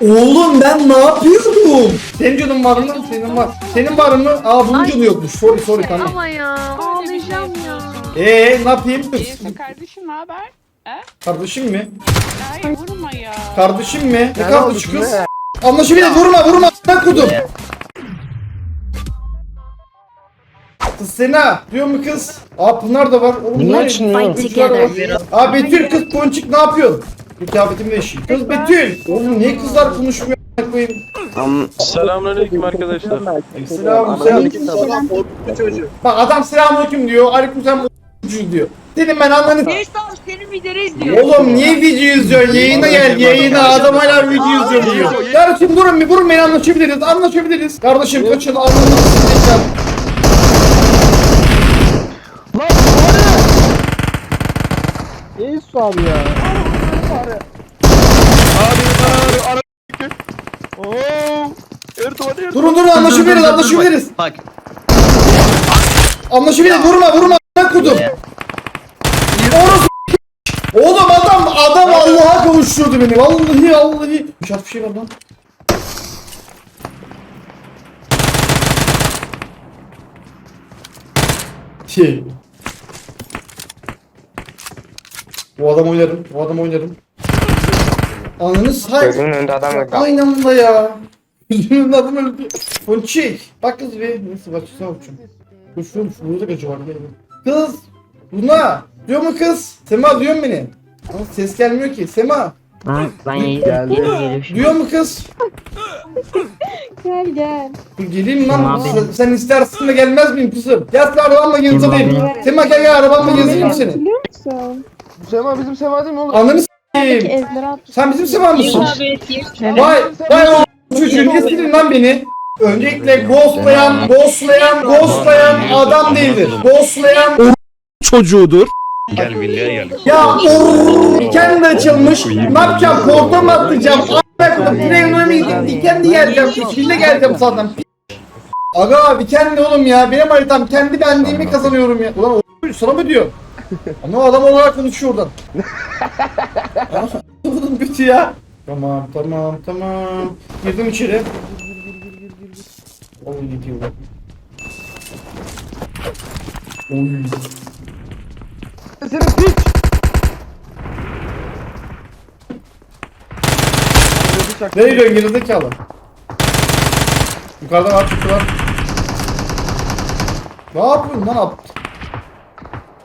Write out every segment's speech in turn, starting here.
Oğlum ben ne yapıyordum? Senin canın var mı? Senin var. Senin var mı? Aa bunun Ay. canı yokmuş. Sorry sorry tamam. Ama ya ağlayacağım ya. Eee ne yapayım? Neyse kardeşim ne haber? He? Kardeşim mi? Hayır vurma ya. Kardeşim mi? Ne Ne kardeş kız? Anlaşabilir vurma vurma. Ben kudum. Kız Sena diyor mu kız? Aa Pınar da var. Oğlum? Pınar da var. Aa Betül kız Ponçik ne yapıyorsun? Kıyafetim değişiyor. Kız Betül. Oğlum niye kızlar konuşmuyor? koyayım? Selamünaleyküm arkadaşlar. Selam selam. Selam çocuğu. Bak adam selamünaleyküm diyor. Aleykümselam o**cuğu diyor. Dedim ben ananı Neyse abi senin videonu izliyor. Oğlum niye video izliyorsun? Yayına gel yayına. Adam hala video izliyor diyor. Kardeşim durun bir vurun beni anlaşabiliriz. Anlaşabiliriz. Kardeşim kaçın anlaşabiliriz. Lan bu ne? Yesu abi ya. Abi ara ara Oo! Erdoğan Erdoğan. Durun durun anlaşabiliriz anlaşabiliriz. Bak. Anlaşabiliriz vurma vurma. Ben kudum. Orası Oğlum adam adam Allah'a kavuşturdu beni. Vallahi vallahi. Şart bir şey var lan. Şey. Bu adam oynarım. Bu adam oynarım. Ananı say. Gözümün önünde adam yok. Aynı anda ya. Yüzümün adım öldü. Ponçik. Bak kız bir. Neyse bak sana bakacağım. Koşuyorum şu burada kaçı var. Gel. Kız. Luna. Diyor mu kız? Sema duyuyor mu beni? Ama ses gelmiyor ki. Sema. Ha, ben yayın şimdi. Duyuyor mu kız? Gel gel. Dur geleyim lan. Sen, benim. sen istersin de gelmez miyim kızım? Gel sen arabamla yazılayım. benim. Sema gel gel arabamla yazayım seni. Biliyor musun? Sema bizim Sema değil mi oğlum? Ananı. Sen bizim Sema mısın? Vay vay o çocuğu niye sildin lan beni? Öncelikle ghostlayan, ghostlayan, ghostlayan adam değildir. Ghostlayan çocuğudur. Gel villaya gel. ya ooo kendi açılmış. Ne yapacağım? Porta mı atlayacağım? Koyayım. Direğime mi gidip dikendi geleceğim. İçinde geleceğim zaten. Aga abi kendi oğlum ya. Benim haritam kendi benliğimi kazanıyorum ya. Ulan o sana mı diyor? Ama adam olarak konuşuyor oradan. Oğlum kötü ya. Tamam tamam tamam. Girdim içeri. Oy gidiyor. Oy. Senin piç. Nereye gidiyorsun gerizekalı? Yukarıda var çıktı. Ne yapıyorsun lan?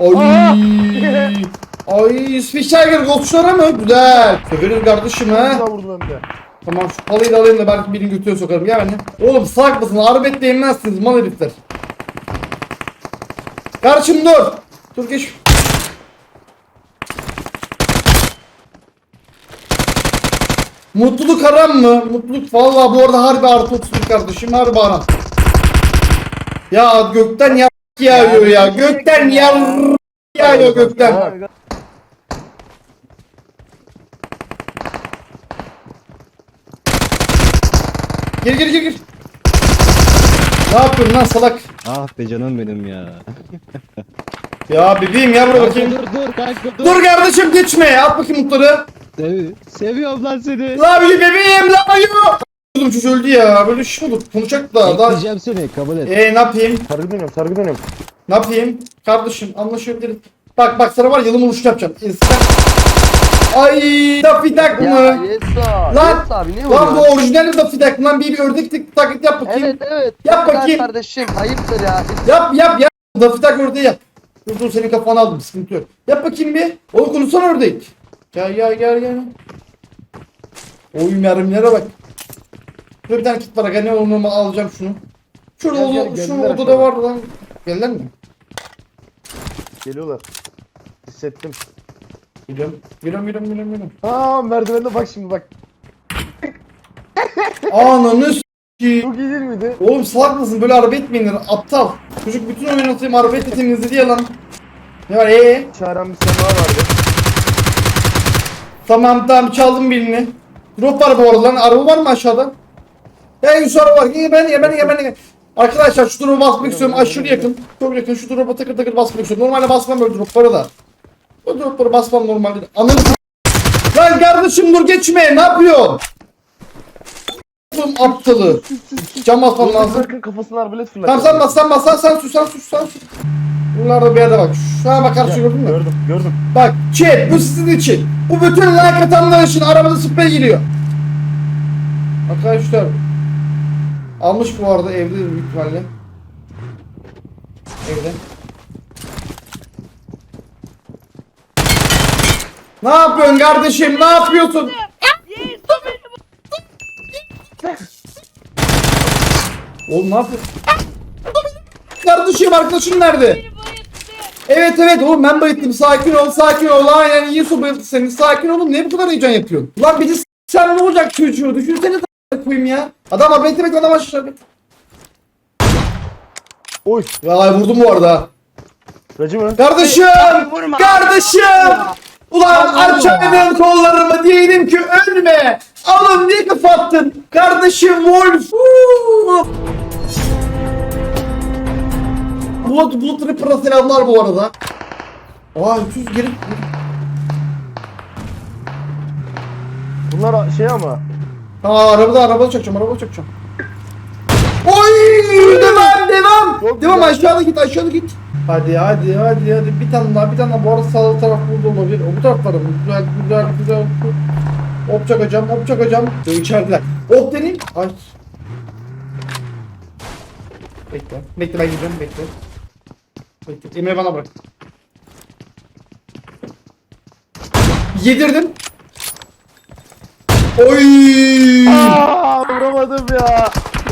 Ay. Ay Spittiger golçlara mı? Güzel. Söveriz kardeşim vurdun önde. Tamam şu palıyı da alayım da belki birini götüre sokarım. Gel benimle. Oğlum salak mısın? Arbet değmezsiniz mal herifler. Kardeşim dur. Dur geç. Mutluluk aram mı? Mutluluk vallahi bu arada harbi artı 31 kardeşim harbi aram. Ya gökten ya yağıyor ya. Gökten ya yağıyor gökten. Gir gir gir gir. Ne yapıyorsun lan salak? Ah be canım benim ya. Ya bebeğim ya buraya bakayım. Dur dur kanka dur. Dur kardeşim geçme. At bakayım mutları. Sevi seviyorum lan seni. La bebeğim la ayo. Oğlum çocuk öldü ya. Böyle şey olur. Konuşacak da. Daha... Ekleyeceğim seni kabul et. Eee ne yapayım? Sargı dönüyorum sargı dönüyorum. Ne yapayım? Kardeşim anlaşabiliriz. Bak bak sana var yılımı uçtu yapacağım. Eskiden. Ay Daffy Duck mı? Yesu. Lan, Yesu abi niye Lan bu orijinali Daffy Duck lan bir, bir ördek tek- taklit yap bakayım. Evet evet. Yap Güzel bakayım. Kardeşim ayıptır ya. Yap yap yap. Daffy Duck ördeği yap. Dur dur senin kafanı aldım sıkıntı yok. Yap bakayım bir. Oğlum konuşsana ördek. Gel gel gel gel. Oy mermilere bak. Şurada bir tane kit var aga ne onu alacağım şunu. Şurada Gel, gel, oda, şu geldiler odada vardı lan. Geldiler mi? Geliyorlar. Hissettim. Geliyorum. Geliyorum geliyorum geliyorum geliyorum. Aa merdivende bak şimdi bak. Ananı s**eyim. Çok iyi değil miydi? Oğlum salak mısın böyle araba etmeyin aptal. Çocuk bütün oyunu atayım araba etle temizledi ya lan. Ne var ee? Çağıran bir Sema vardı. Tamam tamam çaldım birini. Drop var bu arada lan. Araba var mı aşağıda? Ya en şu araba var. Gel ben gel ben gel ben gel. Arkadaşlar şu drop'a basmak istiyorum. Aşırı yakın. Çok yakın. Şu drop'a takır takır basmak istiyorum. Normalde basmam böyle droplara da. O dropları basmam normalde. Mı? Lan kardeşim dur geçme. Ne yapıyorsun? Giresun aptalı. Cam basmam lazım. Kafasına arbalet fırlat. Tamam sen bas sen bas sen sen sus sen sus sen sus. Bunlarda bir yerde bak. Şu an bak karşı gördün mü? Gördüm gördüm. Bak chat bu sizin için. Bu bütün like atanlar için arabada sprey geliyor. Arkadaşlar. Almış bu arada evde de büyük ihtimalle. Evde. Ne yapıyorsun kardeşim? Ne yapıyorsun? Oğlum ne yapıyorsun? Kardeşim arkadaşın nerede? Evet evet oğlum ben bayıttım sakin ol sakin ol aynen Yusuf bayılttı seni sakin olun niye bu kadar heyecan yapıyorsun? Ulan bizi s- sen ne olacak çocuğu düşünsene koyayım ya. Adam abi bekle adam aşağı bekle. Oy. Ya vurdum bu arada. Racı mı? Kardeşim! Kardeşim! Ulan açaydın kollarımı diyelim ki ölme! Alın niye kapattın? Kardeşim Wolf! Huu! Bulut Bulut Ripper'a selamlar bu arada. Aa 300 geri... Bunlar şey ama. Aa arabada arabada çakacağım arabada çakacağım. Oy! Devam devam! Çok devam güzel. aşağıda git aşağıda git. Hadi hadi hadi hadi bir tane daha bir tane daha bu arada sağ taraf burada olabilir. O bu taraflarda mı? Güzel güzel güzel. Hop çakacağım hop çakacağım. Böyle içerideler. Hop deneyim. Ay. Bekle. Bekle ben gideceğim bekle. Bekle. Emre bana bırak. Yedirdim. Oy! Aa vuramadım ya.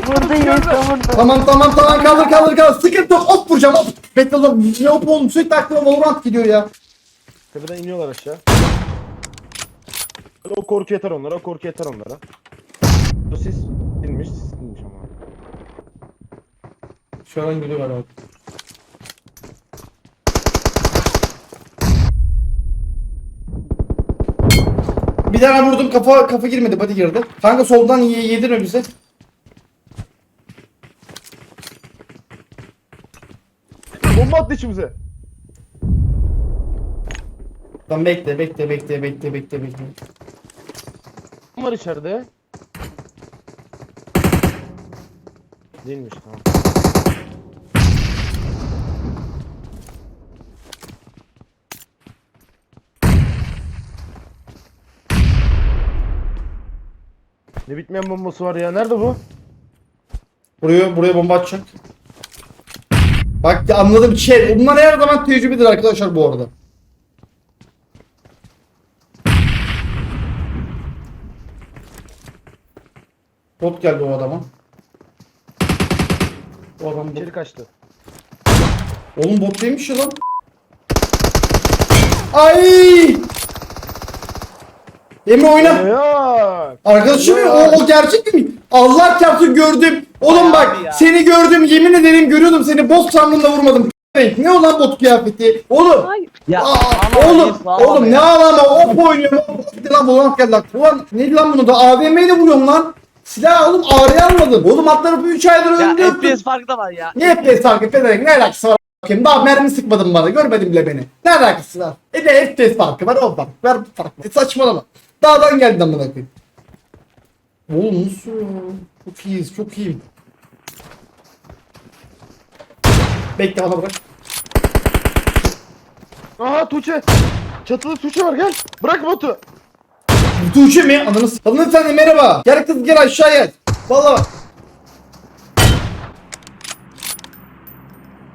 Burada yoksa burada. Tamam tamam tamam kaldır kaldır kaldır. Sıkıntı yok. Hop vuracağım hop. Oğlum. Ne hop oğlum sürekli aklıma Valorant gidiyor ya. Tepeden iniyorlar aşağı. O korku yeter onlara, o korku yeter onlara. Bu sis inmiş, sis inmiş ama. Şu an geliyor galiba. Bir tane vurdum kafa kafa girmedi body girdi. Kanka soldan ye yedirme bize. Bomba attı içimize. Lan bekle bekle bekle bekle bekle bekle. Kim var içeride? Değilmiş tamam. Ne bitmeyen bombası var ya. Nerede bu? Buraya buraya bomba atacak. Bak anladım şey. Bunlar her zaman tecrübedir arkadaşlar bu arada. Bot geldi o adama. O adam bot. Kaçtı. Oğlum bot değilmiş ya lan. Ay! Emre oyna. Ya. Arkadaşım ya, o, o gerçek mi? Allah çarpsın gördüm. Oğlum bak seni gördüm yemin ederim görüyordum seni boss sandığında vurmadım. Ne o lan bot kıyafeti? Oğlum. Ya Aa, oğlum, ağlama oğlum ya. ne ağlama op oynuyor. Gitti lan bulan geldi lan. Ulan neydi lan bunu da AVM ile vuruyorum lan. Silah oğlum ağrıya almadım. Oğlum alt tarafı 3 aydır Ya önümde yoktu. FPS farkı da var ya. Ne FPS farkı pedevenk ne alakası var bakayım. Daha mermi sıkmadın bana görmedin bile beni. Ne alakası var? E de FPS farkı var o fark. Ver bu fark. E saçmalama. Dağdan geldin amına koyayım. Oğlum nasıl ya? Çok iyiyiz çok iyiyim. Bekle bana bırak. Aha Tuğçe. Çatıda Tuğçe var gel. Bırak botu. Tuğçe mi? Ananı s- Hanımefendi merhaba. Gel kız gel aşağıya. gel. Valla bak.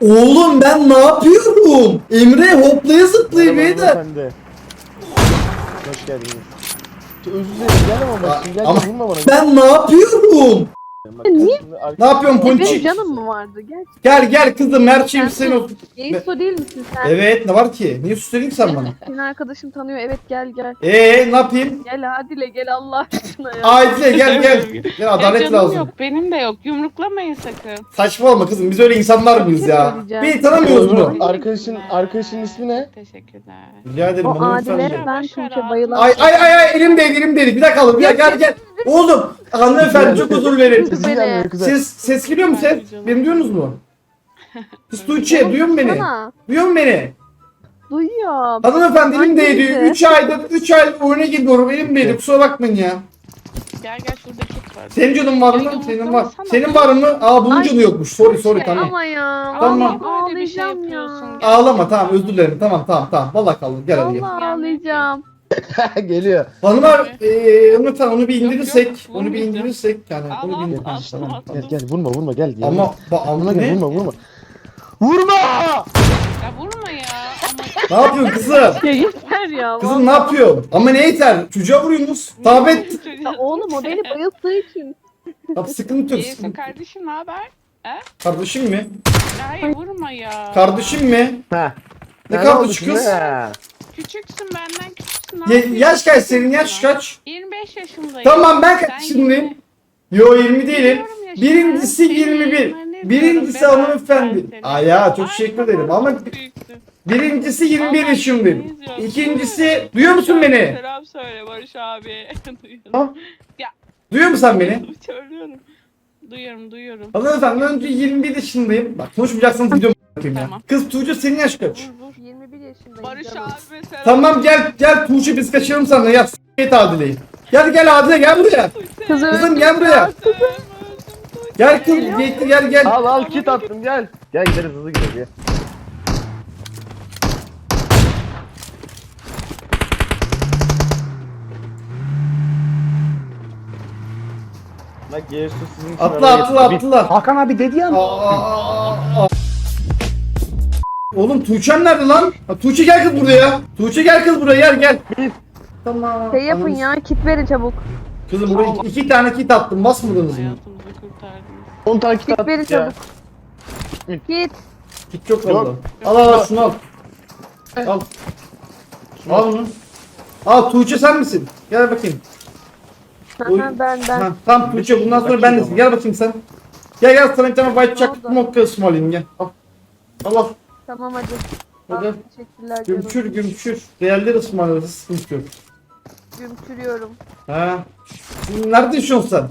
Oğlum ben ne yapıyorum? Emre hoplaya zıplaya hanımefendi. Hoş geldiniz. Özür dilerim gel ama bak şimdi gel Ama- vurma bana. Ben ne yapıyorum? Niye? Ne yapıyorum benim ponçik? canım mı vardı? Gel. Gel gel kızım her şeyim senin olsun. Yeiso değil misin sen? Evet ne var ki? Niye süsledin ki sen bana? Senin arkadaşım tanıyor. Evet gel gel. Eee ne yapayım? Gel Adile gel Allah aşkına ya. Aile gel gel. Gel adalet canım lazım. yok benim de yok. Yumruklamayın sakın. Saçmalama kızım biz öyle insanlar mıyız ya? söyleyeceğim. Beni tanımıyoruz bunu. Arkadaşın arkadaşın ismi ne? Teşekkürler. Rica ederim O hanımefendi. Adile ben Boş ver Tuğçe abi. bayılan. Ay ay ay ay elim değdi elim değdi. Bir dakika alın. Bir dakika gel gel. Oğlum hanımefendi çok özür dilerim. Kız Sesi beni. gelmiyor. Siz ses geliyor mu ses? Beni duyuyorsunuz mu? Siz Tuğçe duyuyor musun beni? Sana. Duyuyor musun beni? Duyuyor. Hanımefendi elim değdi. Hangisi? 3 aydır 3 ay oyuna gidiyorum elim değdi kusura bakmayın ya. Gel gel şurada kit var. Senin canın var mı? Senin var. Senin var mı? Aa bunun Ay, canı yokmuş. Sorry sorry tamam. Ama ya. Tamam. vallahi Böyle bir şey ağlayacağım ya. yapıyorsun. Gel. Ağlama tamam özür dilerim. Tamam tamam tamam. Vallahi kaldım. Gel hadi gel. Vallahi ağlayacağım. Geliyor. Hanımlar eee hanımefendi onu bir Yok, indirirsek. yok, onu bir vurmayacağım. indirirsek yani. Al, Onu bir al, indir. Tamam. al. Gel gel vurma vurma gel. gel. Ama bak Amına gel ne? vurma vurma. Vurma! Ya vurma ya. Ama Ne yapıyorsun kızım? Ya yeter ya. Kızım ne yapıyorsun? Ama ne yeter? Çocuğa vuruyorsunuz. Tabet. Ya oğlum o beni bayılttığı için. Bak sıkıntı yok. İyisin sıkıntı. kardeşim ne haber? Kardeşim mi? Hayır vurma ya. Kardeşim mi? Ha. Ne kardeş oldu kız? Küçüksün benden. Ne Ya- yaş kaç senin yaş kaç? 25 yaşındayım. Tamam ben kaç yaşındayım? Yo 20 değilim. Biliyorum yaşını. Birincisi Senin 21. yaşını Birincisi hanımefendi. ben Aa ya çok Ay, teşekkür ederim ama birincisi 21 Ama yaşındayım. İkincisi duyuyor musun beni? Selam söyle Barış abi. Ha? Duyuyorum. Duyuyor musun sen beni? Söylüyorum. Duyuyorum duyuyorum. Hanımefendi önce 21 yaşındayım. Bak konuşmayacaksanız videomu yapayım ya. Tamam. Kız Tuğçe senin yaş kaç? Vur vur. 21 yaşındayım. Barış canım. abi selam. Tamam gel gel Tuğçe biz kaçıralım sana yap s**t Adile'yi. Gel gel Adile gel buraya. Kızı Kızım gel buraya. Gel kız gel gel gel. Al al kit attım gel. Gel gideriz hızlı gideriz ya. Bak Yesu sizin için Atla atla atla. Hakan abi dedi ya. Aa, aa, aa. Oğlum Tuğçe'm nerede lan? Ha, Tuğçe gel kız buraya. Tuğçe gel kız buraya gel gel. Tamam. Şey yapın Ananı ya kit verin çabuk. Kızım buraya iki, iki tane kit attım basmadınız mı? Hayatımızı kurtardınız. 10 tane kit Kit attım verin ya. çabuk. Kit. Kit çok Yok. oldu. Al al al şunu al. Al. Al bunu. Al Tuğçe sen misin? Gel bakayım. Oy. Aha, ben ben. Ha, tamam Tuğçe bundan sonra ben desin. Gel bakayım sen. Gel gel sana bir tane white chocolate oldu? mocha ısmarlayayım gel. Al. Al al. Tamam hadi. Hadi. Al, teşekkürler canım. Gümçür gümçür. Değerleri ısmarlarız. Sıkıntı yok. Gümçürüyorum. Ha. Nerede yaşıyorsun sen?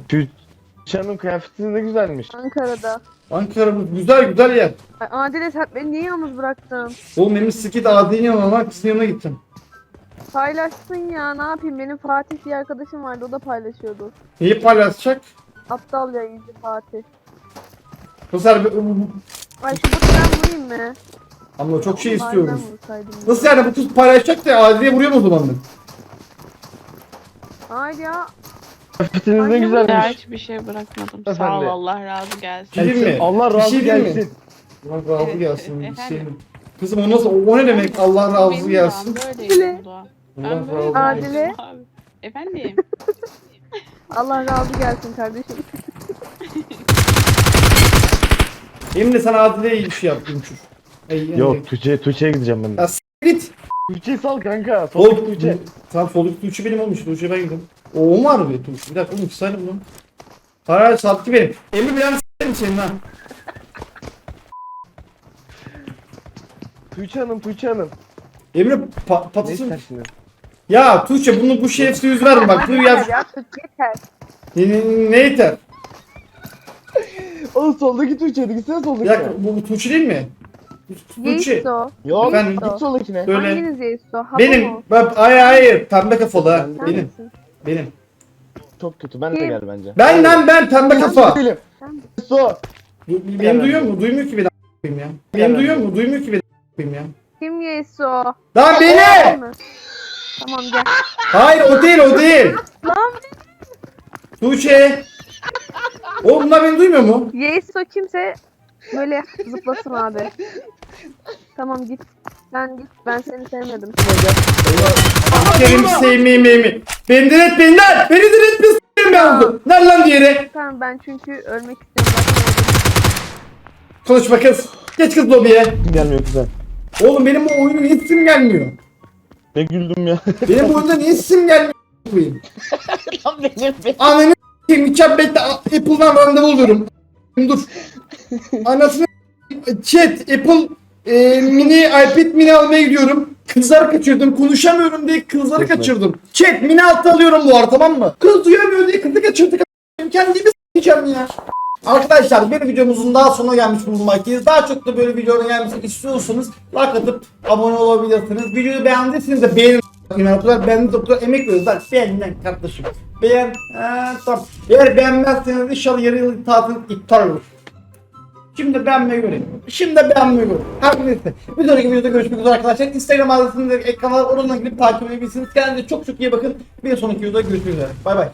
Şanın kıyafeti ne güzelmiş. Ankara'da. Ankara bu güzel güzel yer. Ay, Adile sen beni niye yalnız bıraktın? Oğlum benim skit adi'nin yanına lan kızın yanına gittim. Paylaşsın ya ne yapayım benim Fatih diye arkadaşım vardı o da paylaşıyordu. Neyi paylaşacak? Aptal yayıncı Fatih. Bir- Ay şu botu ben vurayım mı? Ama çok şey istiyoruz. Nasıl yani bu kız paylaşacak da Adi'ye vuruyor mu o zaman ben? Hayır ya. Kıyafetiniz ne Ya güzelmiş. hiçbir şey bırakmadım. Sağ ol Allah razı gelsin. Şey değil mi? Allah Bir razı şey değil mi? gelsin. Allah razı Evet, gelsin. evet, Bir şey. efendim. Kızım o nasıl? O ne demek? Allah razı Benim gelsin. böyleyim. Allah Ben razı böyleyim gelsin. Adile. abi. Efendim. Allah razı gelsin kardeşim. Benim de sana Adi'ye iyi bir şey yaptım çocuk. Yani- Yok Tuğçe'ye Tuğçe'ye gideceğim ben de. Ya s- git. Tuğçe'yi sal kanka. Sol Sol Tuğçe. Tamam soldaki Tuğçe benim olmuş. Tuğçe ben gidiyorum. O, o mu var be Tuğçe? Bir dakika oğlum iki saniye bunu. Hayır hayır sattı benim. Emre bir an s**erim senin ha. Tuğçe Hanım Tuğçe Hanım. Emre pa Ne patasın. ister şimdi? Ya Tuğçe bunu bu şerefsiz yüz verme bak. Dur Yeter ya. ya yeter. Ne, ne, ne yeter? Oğlum soldaki Tuğçe'ydi. Gitsene soldaki. dakika bu, bu Tuğçe değil mi? Tuğçe. Yok Efendim? git soldakine. Böyle. Hanginiz? Hava Benim. Ben, hayır hayır pembe kafalı ha. Ben- Benim. misin? Benim. Çok kötü. Ben de Kim? gel bence. Ben lan ben pembe kafa. Değilim. Sen? So. Du- Beni duyuyor mu? Duymuyor ki beni a**ayım ya. Beni duyuyor mu? Duymuyor ki beni a**ayım ya. Kim Yeiso? Lan beni! mi? Tamam gel. Hayır o değil o değil. Lan Tuğçe. Oğlum bunlar beni duymuyor mu? Yeiso kimse böyle zıplasın abi. Tamam git. Sen git. Ben seni sevmedim. Kerim sevmeyi meymi. Beni diret beni lan. Beni diret bir s**erim ben oldu. Ver lan diğeri. Tamam ben çünkü ölmek istiyorum. Konuşma kız. Geç kız lobiye. Gelmiyor güzel. Oğlum benim bu oyuna niye isim gelmiyor? Ne güldüm ya. Benim bu oyunda niye isim gelmiyor? koyayım? Ananı s**eyim. İçer bekle. A- Apple'dan randevu oluyorum. Dur. Anasını Chat Apple e, mini iPad mini almaya gidiyorum. Kızlar kaçırdım. Konuşamıyorum diye kızları kaçırdım. Chat mini altı alıyorum bu arada tamam mı? Kız duyamıyor diye kızı kaçırdık. Kendimi s**eceğim ya. Arkadaşlar bir videomuzun daha sonuna gelmiş bulunmaktayız. Daha çok da böyle videoların gelmesini istiyorsanız like atıp abone olabilirsiniz. Videoyu beğendiyseniz de beğenin Yani o kadar beğendiniz o kadar emek veriyoruz lan. Beğen lan kardeşim. Beğen. Ha, tamam. Eğer beğenmezseniz inşallah yarı yıl tatil iptal olur. Şimdi beğenmeyi göreyim. Şimdi beğenmeyi göreyim. Her neyse. Bir sonraki videoda görüşmek üzere arkadaşlar. Instagram adresinde ekranlar oradan gidip takip edebilirsiniz. Kendinize çok çok iyi bakın. Bir sonraki videoda görüşmek üzere. Bay bay.